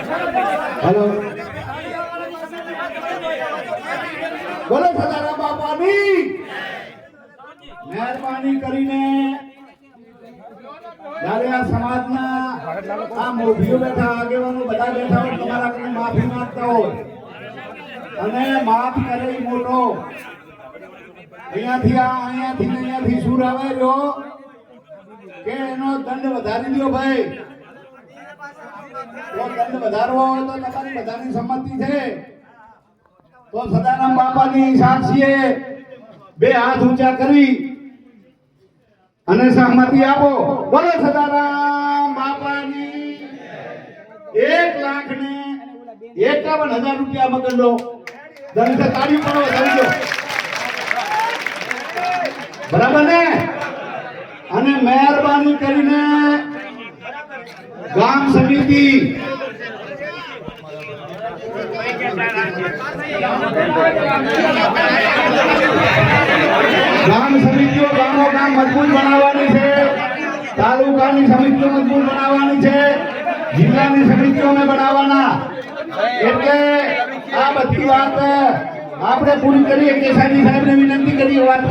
Hello. બોલો સદારામ બાપાની. મહેરબાની કરીને જ્યારે આ સમાજના આ મોભીઓ બેઠા, આગેવાનો બધા બેઠા હોય, તમારા કોઈ માફી માંગતા હોય, અને માફ કરે મોટો. અહીંયાથી આ, અહીંયાથી અહીંયાથી સુર આવે જો, કે એનો દંડ વધારી દો ભાઈ. અને સહમતિ આપો. બોલો સદારામ બાપાની એક લાખ ને એકાવન હજાર રૂપિયા મગરનો દંડ તાળી પડો વધારી બરાબર ને? અને મહેરબાની કરીને ગામ સમિતિ. ગામ સમિતિઓ ગામો ગામ મજબૂત બનાવવાની છે. તાલુકાની સમિતિઓ મજબૂત બનાવવાની છે. જિલ્લાની સમિતિઓને બનાવવાના. એટલે આ બધી વાત આપણે પૂરી કરીએ કેસાજી સાહેબને વિનંતી કરીએ વાત